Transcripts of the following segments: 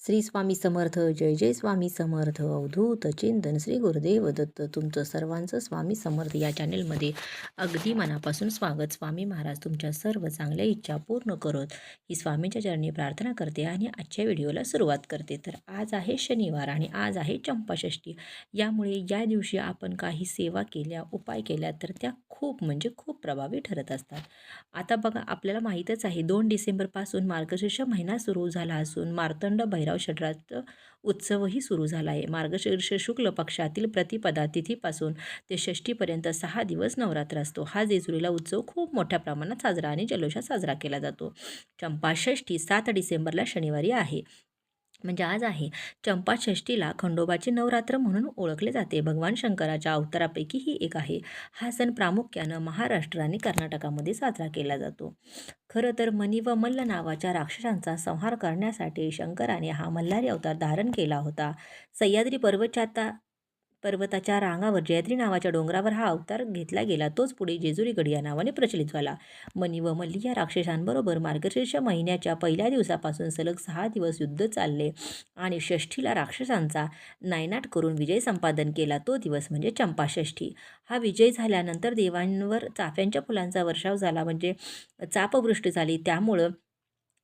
श्री स्वामी समर्थ जय जय स्वामी समर्थ अवधूत चिंतन श्री गुरुदेव दत्त तुमचं सर्वांचं स्वामी समर्थ या चॅनेलमध्ये अगदी मनापासून स्वागत. स्वामी महाराज तुमच्या सर्व चांगल्या इच्छा पूर्ण करत ही स्वामींच्या चरणी प्रार्थना करते आणि आजच्या व्हिडिओला सुरुवात करते. तर आज आहे शनिवार आणि आज आहे चंपाषष्ठी. यामुळे या दिवशी आपण काही सेवा केल्या उपाय केल्या तर त्या खूप म्हणजे खूप प्रभावी ठरत असतात. आता बघा आपल्याला माहीतच आहे दोन डिसेंबरपासून मार्गशीर्ष महिना सुरू झाला असून मार्तंड भैरव षड्राचं उत्सवही सुरू झाला आहे. मार्गशीर्ष शुक्ल पक्षातील प्रतिपदा तिथीपासून ते षष्टीपर्यंत सहा दिवस नवरात्र असतो. हा जेजुरीला उत्सव खूप मोठ्या प्रमाणात साजरा आणि जल्लोषात साजरा केला जातो. चंपाषष्ठी सात डिसेंबरला शनिवारी आहे. म्हणजे आज आहे. चंपाषष्ठीला खंडोबाचे नवरात्र म्हणून ओळखले जाते. भगवान शंकराच्या अवतारापैकी ही एक आहे. हा सण प्रामुख्यानं महाराष्ट्र आणि कर्नाटकामध्ये साजरा केला जातो. खरं तर मनी व मल्ल नावाच्या राक्षसांचा संहार करण्यासाठी शंकराने हा मल्हारी अवतार धारण केला होता. सह्याद्री पर्वताच्या पर्वताच्या रांगावर जयत्री नावाच्या डोंगरावर हा अवतार घेतला गेला. तोच पुढे जेजुरीगड या नावाने प्रचलित झाला. मनी व मल्ली या राक्षसांबरोबर मार्गशीर्ष महिन्याच्या पहिल्या दिवसापासून सलग सहा दिवस युद्ध चालले आणि षष्ठीला राक्षसांचा नायनाट करून विजय संपादन केला. तो दिवस म्हणजे चंपाषष्ठी. हा विजय झाल्यानंतर देवांवर चाफ्यांच्या फुलांचा वर्षाव झाला म्हणजे चापवृष्टी झाली. त्यामुळं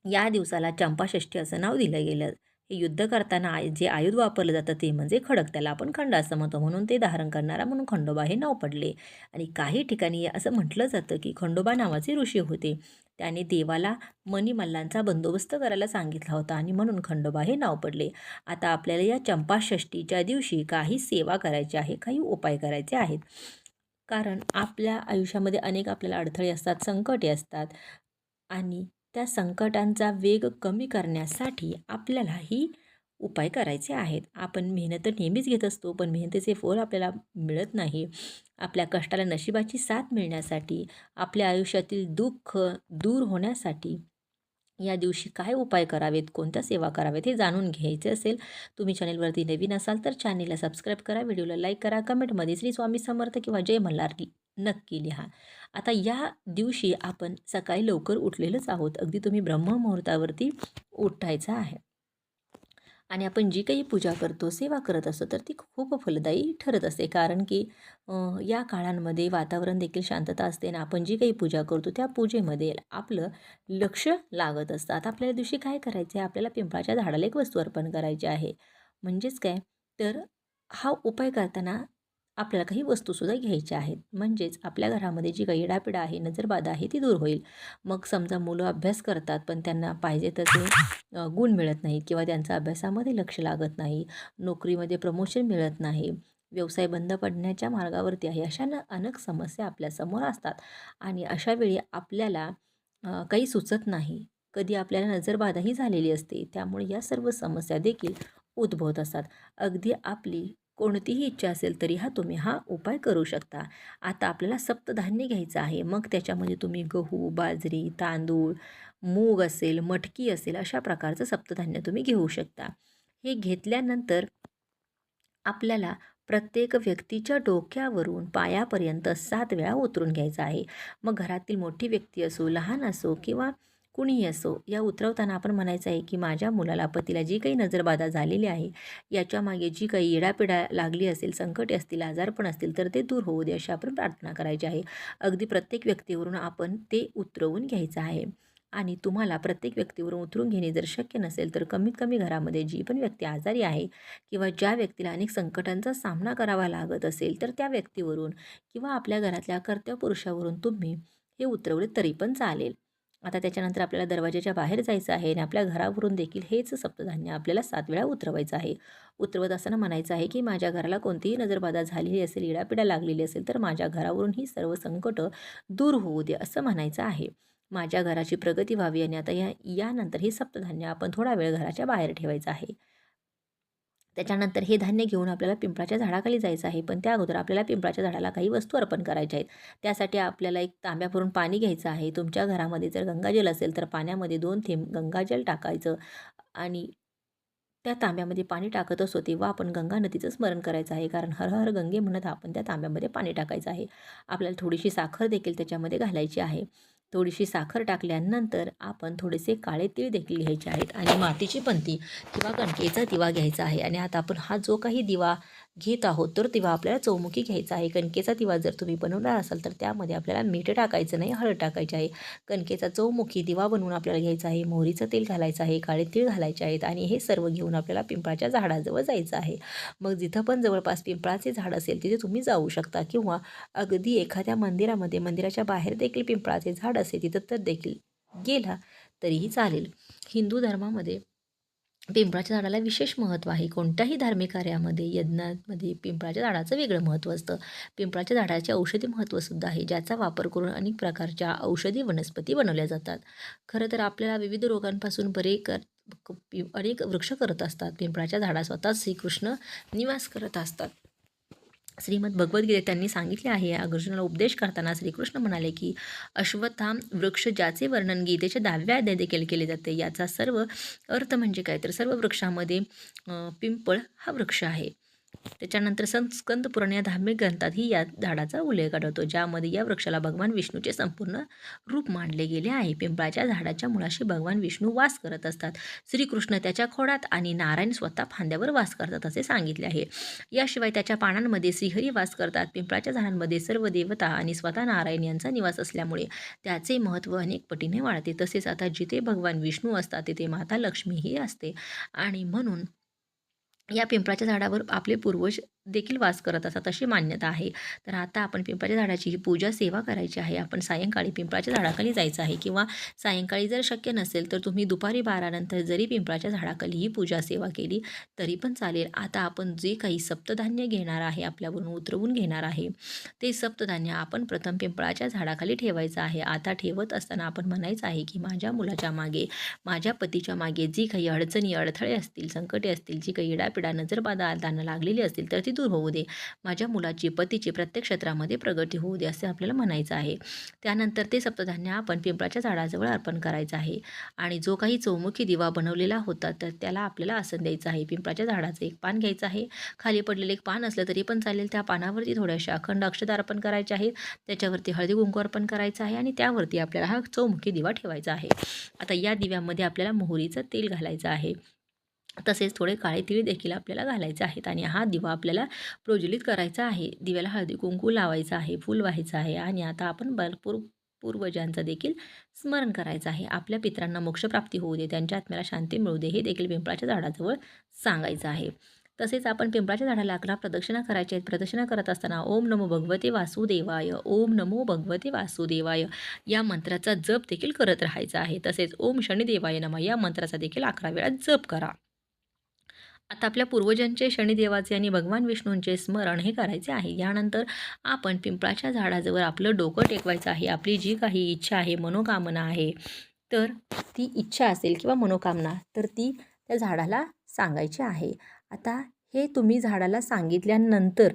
या दिवसाला चंपाषष्ठी असं नाव दिलं गेलं. हे युद्ध करताना आय जे आयुध वापरलं जातं ते म्हणजे खडक. त्याला आपण खंड असं म्हणतो. म्हणून ते धारण करणारा म्हणून खंडोबा हे नाव पडले. आणि काही ठिकाणी असं म्हटलं जातं की खंडोबा नावाचे ऋषी होते. त्याने देवाला मणिमल्लांचा बंदोबस्त करायला सांगितला होता आणि म्हणून खंडोबा हे नाव पडले. आता आपल्याला या चंपाषष्टीच्या दिवशी काही सेवा करायची आहे काही उपाय करायचे आहेत. कारण आपल्या आयुष्यामध्ये अनेक आपल्याला अडथळे असतात संकटे असतात. आणि त्या संकटांचा वेग कमी करण्यासाठी आपल्याला ही उपाय करायचे आहेत. आपण मेहनत तर नेहमीच घेत असतो पण मेहनतीचे फळ आपल्याला मिळत नाही. आपल्या कष्टाला नशिबाची साथ मिळण्यासाठी आपल्या आयुष्यातील दुःख दूर होण्यासाठी या दिवशी काय उपाय करावेत कोणत्या सेवा करावेत हे जाणून घ्यायचे असेल तुम्ही चॅनेलवरती नवीन असाल तर चॅनेलला सबस्क्राईब करा व्हिडिओला लाईक करा कमेंटमध्ये श्री स्वामी समर्थ किंवा जय मल्हार नक्की लिहा. आता या दिवशी आपण सकाळी लवकर उठलेलंच आहोत. अगदी तुम्ही ब्रह्ममुहूर्तावरती उठायचं आहे. आणि आपण जी काही पूजा करतो सेवा करत असतो तर ती खूप फलदायी ठरत असते. कारण की या काळांमध्ये वातावरण देखील शांतता असते आणि आपण जी काही पूजा करतो त्या पूजेमध्ये आपलं लक्ष लागत असतात आपल्याला दिवशी काय करायचं आहे आपल्याला पिंपळाच्या झाडाला एक वस्तू अर्पण करायची आहे. म्हणजेच काय? तर हा उपाय करताना आपल्याला काही वस्तूसुद्धा घ्यायच्या आहेत. म्हणजेच आपल्या घरामध्ये जी काही इडापिडा आहे नजरबाधा आहे ती दूर होईल. मग समजा मुलं अभ्यास करतात पण त्यांना पाहिजे तसे गुण मिळत नाहीत किंवा त्यांचा अभ्यासामध्ये लक्ष लागत नाही नोकरीमध्ये प्रमोशन मिळत नाही व्यवसाय बंद पडण्याच्या मार्गावरती आहे अशा न अनेक समस्या आपल्यासमोर असतात. आणि अशावेळी आपल्याला काही सुचत नाही. कधी आपल्याला नजरबाधाही झालेली असते. त्यामुळे या सर्व समस्या देखील उद्भवत असतात. अगदी आपली कोणतीही इच्छा असेल तरी हा तुम्ही हा उपाय करू शकता. आता आपल्याला सप्तधान्य घ्यायचं आहे. मग त्याच्यामध्ये तुम्ही गहू बाजरी तांदूळ मूग असेल मटकी असेल अशा प्रकारचं सप्तधान्य तुम्ही घेऊ शकता. हे घेतल्यानंतर आपल्याला प्रत्येक व्यक्तीच्या डोक्यावरून पायापर्यंत सात वेळा उतरून घ्यायचं आहे. मग घरातील मोठी व्यक्ती असो लहान असो किंवा कुणीही असो या उतरवताना आपण म्हणायचं आहे की माझ्या मुलाला पतीला जी काही नजरबाधा झालेली आहे याच्यामागे जी काही येडापिडा लागली असेल संकटे असतील आजारपण असतील तर ते दूर होऊ दे अशी आपण प्रार्थना करायची आहे. अगदी प्रत्येक व्यक्तीवरून आपण ते उतरवून घ्यायचं आहे. आणि तुम्हाला प्रत्येक व्यक्तीवरून उतरून घेणे जर शक्य नसेल तर कमीत कमी घरामध्ये जी पण व्यक्ती आजारी आहे किंवा ज्या व्यक्तीला अनेक संकटांचा सामना करावा लागत असेल तर त्या व्यक्तीवरून किंवा आपल्या घरातल्या कर्त्या पुरुषावरून तुम्ही हे उतरवले तरी पण चालेल. आता त्याच्यानंतर आपल्याला दरवाजाच्या बाहेर जायचं आहे आणि आपल्या घरावरून देखील हेच सप्तधान्य आपल्याला सात वेळा उतरवायचं आहे. उतरवत असताना म्हणायचं आहे की माझ्या घराला कोणतीही नजरबाधा झालेली असेल इडापिडा लागलेली असेल तर माझ्या घरावरून ही सर्व संकट दूर होऊ दे असं म्हणायचं आहे. माझ्या घराची प्रगती व्हावी आणि आता या यानंतर हे सप्तधान्य आपण थोडा वेळ घराच्या बाहेर ठेवायचं आहे. त्याच्यानंतर हे धान्य घेऊन आपल्याला पिंपळाच्या झाडाखाली जायचं आहे. पण त्या अगोदर आपल्याला पिंपळाच्या झाडाला काही वस्तू अर्पण करायच्या आहेत. त्यासाठी आपल्याला एक तांब्या भरून पाणी घ्यायचं आहे. तुमच्या घरामध्ये जर गंगाजल असेल तर पाण्यामध्ये दोन थेंब गंगाजल टाकायचं आणि त्या तांब्यामध्ये पाणी टाकत असतो तेव्हा आपण गंगा नदीचं स्मरण करायचं आहे. कारण हर हर गंगे म्हणत आपण त्या तांब्यामध्ये पाणी टाकायचं आहे. आपल्याला थोडीशी साखर देखील त्याच्यामध्ये घालायची आहे. थोडीशी साखर टाकल्यानंतर आपण थोडेसे काळे तीळ देखील घ्यायचे आहेत आणि मातीची पंती किंवा कणकेचा दिवा घ्यायचा आहे. आणि आता आपण हा जो काही दिवा घेत आहोत तर तेव्हा आपल्याला चौमुखी घ्यायचा आहे. कणकेचा दिवा जर तुम्ही बनवणार असाल तर त्यामध्ये आपल्याला मीठ टाकायचं नाही हळद टाकायची आहे. कणकेचा चौमुखी दिवा बनवून आपल्याला घ्यायचा आहे. मोहरीचं तेल घालायचं आहे काळे तीळ घालायचे आहेत आणि हे सर्व घेऊन आपल्याला पिंपळाच्या झाडाजवळ जायचं आहे. मग जिथं पण जवळपास पिंपळाचे झाड असेल तिथे तुम्ही जाऊ शकता किंवा अगदी एखाद्या मंदिरामध्ये मंदिराच्या बाहेर देखील पिंपळाचे झाड असेल तिथं तर देखील गेला तरीही चालेल. हिंदू धर्मामध्ये पिंपळाच्या झाडाला विशेष महत्त्व आहे. कोणत्याही धार्मिक कार्यामध्ये यज्ञामध्ये पिंपळाच्या झाडाचं वेगळं महत्त्व असतं. पिंपळाच्या झाडाचे औषधी महत्त्वसुद्धा आहे ज्याचा वापर करून अनेक प्रकारच्या औषधी वनस्पती बनवल्या जातात. खरं तर आपल्याला विविध रोगांपासून बरे कर पि- अनेक वृक्ष करत असतात. पिंपळाच्या झाडा स्वतः श्रीकृष्ण निवास करत असतात. श्रीमद भगवद्गीतेत त्यांनी सांगितले आहे. अर्जुनाला उपदेश करताना श्रीकृष्ण म्हणाले की अश्वत्थाम वृक्ष ज्याचे वर्णन गीतेच्या दहाव्या अध्याय देखील केले जाते याचा सर्व अर्थ म्हणजे काय? तर सर्व वृक्षामध्ये पिंपळ हा वृक्ष आहे. त्याच्यानंतर संस्कंद पुराण या धार्मिक ग्रंथातही या झाडाचा उल्लेख आढळतो ज्यामध्ये या वृक्षाला भगवान विष्णूचे संपूर्ण रूप मानले गेले आहे. पिंपळाच्या झाडाच्या मुळाशी भगवान विष्णू वास करत असतात. श्रीकृष्ण त्याच्या खोडात आणि नारायण स्वतः फांद्यावर वास करतात असे सांगितले आहे. याशिवाय त्याच्या पानांमध्ये श्रीहरी वास करतात. पिंपळाच्या झाडांमध्ये सर्व देवता आणि स्वतः नारायण यांचा निवास असल्यामुळे त्याचे महत्त्व अनेक पटीने वाढते. तसेच आता जिथे भगवान विष्णू असतात तिथे माता लक्ष्मीही असते. आणि म्हणून या पिंपळाच्या झाडावर आपले पूर्वज देखील वास करत असतात अशी मान्यता आहे. तर आता आपण पिंपळाच्या झाडाची ही पूजा सेवा करायची आहे. आपण सायंकाळी पिंपळाच्या झाडाखाली जायचं आहे किंवा सायंकाळी जर शक्य नसेल तर तुम्ही दुपारी बारानंतर जरी पिंपळाच्या झाडाखाली ही पूजा सेवा केली तरी पण चालेल. आता आपण जे काही सप्तधान्य घेणार आहे आपल्यावरून उतरवून घेणार आहे ते सप्तधान्य आपण प्रथम पिंपळाच्या झाडाखाली ठेवायचं आहे. आता ठेवत असताना आपण म्हणायचं आहे की माझ्या मुलाच्या मागे माझ्या पतीच्या मागे जी काही अडचणी अडथळे असतील संकटे असतील जी काही इडा नजरबाधा त्यांना लागलेली असतील तर ती दूर होऊ दे. माझ्या मुलाची पतीची प्रत्येक क्षेत्रामध्ये प्रगती होऊ दे असे आपल्याला म्हणायचं आहे. त्यानंतर ते सप्तधान्य आपण पिंपळाच्या झाडाजवळ अर्पण करायचं आहे. आणि जो काही चौमुखी दिवा बनवलेला होता तर त्याला आपल्याला आसन द्यायचं आहे. पिंपळाच्या झाडाचं एक पान घ्यायचं आहे. खाली पडलेलं एक पान असलं तरी पण चालेल. त्या पानावरती थोड्याशा अखंड अक्षता अर्पण करायचे आहेत. त्याच्यावरती हळदी कुंकू अर्पण करायचं आहे आणि त्यावरती आपल्याला हा चौमुखी दिवा ठेवायचा आहे. आता या दिव्यामध्ये आपल्याला मोहरीचं तेल घालायचं आहे. तसेच थोडे काळे तिळ देखील आपल्याला घालायचे आहेत आणि हा दिवा आपल्याला प्रज्वलित करायचा आहे. दिव्याला हळदी कुंकू लावायचा आहे फूल व्हायचं आहे आणि आता आपण भरपूर पूर्वजांचं देखील स्मरण करायचं आहे. आपल्या पित्रांना मोक्षप्राप्ती होऊ दे त्यांच्या आत्म्याला शांती मिळू दे हे देखील पिंपळाच्या झाडाजवळ सांगायचं आहे. तसेच आपण पिंपळाच्या झाडाला अकरा प्रदक्षिणा करायच्या आहेत. प्रदक्षिणा करत असताना ओम नमो भगवते वासुदेवाय ओम नमो भगवते वासुदेवाय या मंत्राचा जप देखील करत राहायचा आहे. तसेच ओम शनिदेवाय नमा या मंत्राचा देखील अकरा वेळा जप करा. आता आपल्या पूर्वजांचे शनिदेवाचे आणि भगवान विष्णूंचे स्मरण हे करायचे आहे. यानंतर आपण पिंपळाच्या झाडाजवळ आपलं डोकं टेकवायचं आहे. आपली जी काही इच्छा आहे मनोकामना आहे तर ती इच्छा असेल किंवा मनोकामना तर ती त्या झाडाला सांगायची आहे. आता हे तुम्ही झाडाला सांगितल्यानंतर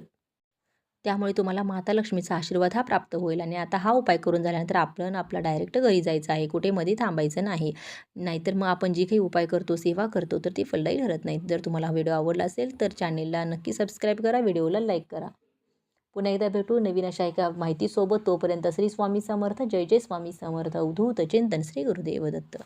त्यामुळे तुम्हाला माता लक्ष्मीचा आशीर्वाद हा प्राप्त होईल आणि आता हा उपाय करून झाल्यानंतर आपण आपला डायरेक्ट घरी जायचं आहे. कुठे मध्ये थांबायचं नाही. नाहीतर मग आपण जी काही उपाय करतो सेवा करतो तर ती फलदायी ठरत नाही जर तुम्हाला हा व्हिडिओ आवडला असेल तर चॅनेलला नक्की सबस्क्राईब करा व्हिडिओला लाईक करा. पुन्हा एकदा भेटू नवीन अशा एका माहितीसोबत. तोपर्यंत श्री स्वामी समर्थ. जय जय स्वामी समर्थ. अवधूत चिंतन श्री गुरुदेव दत्त.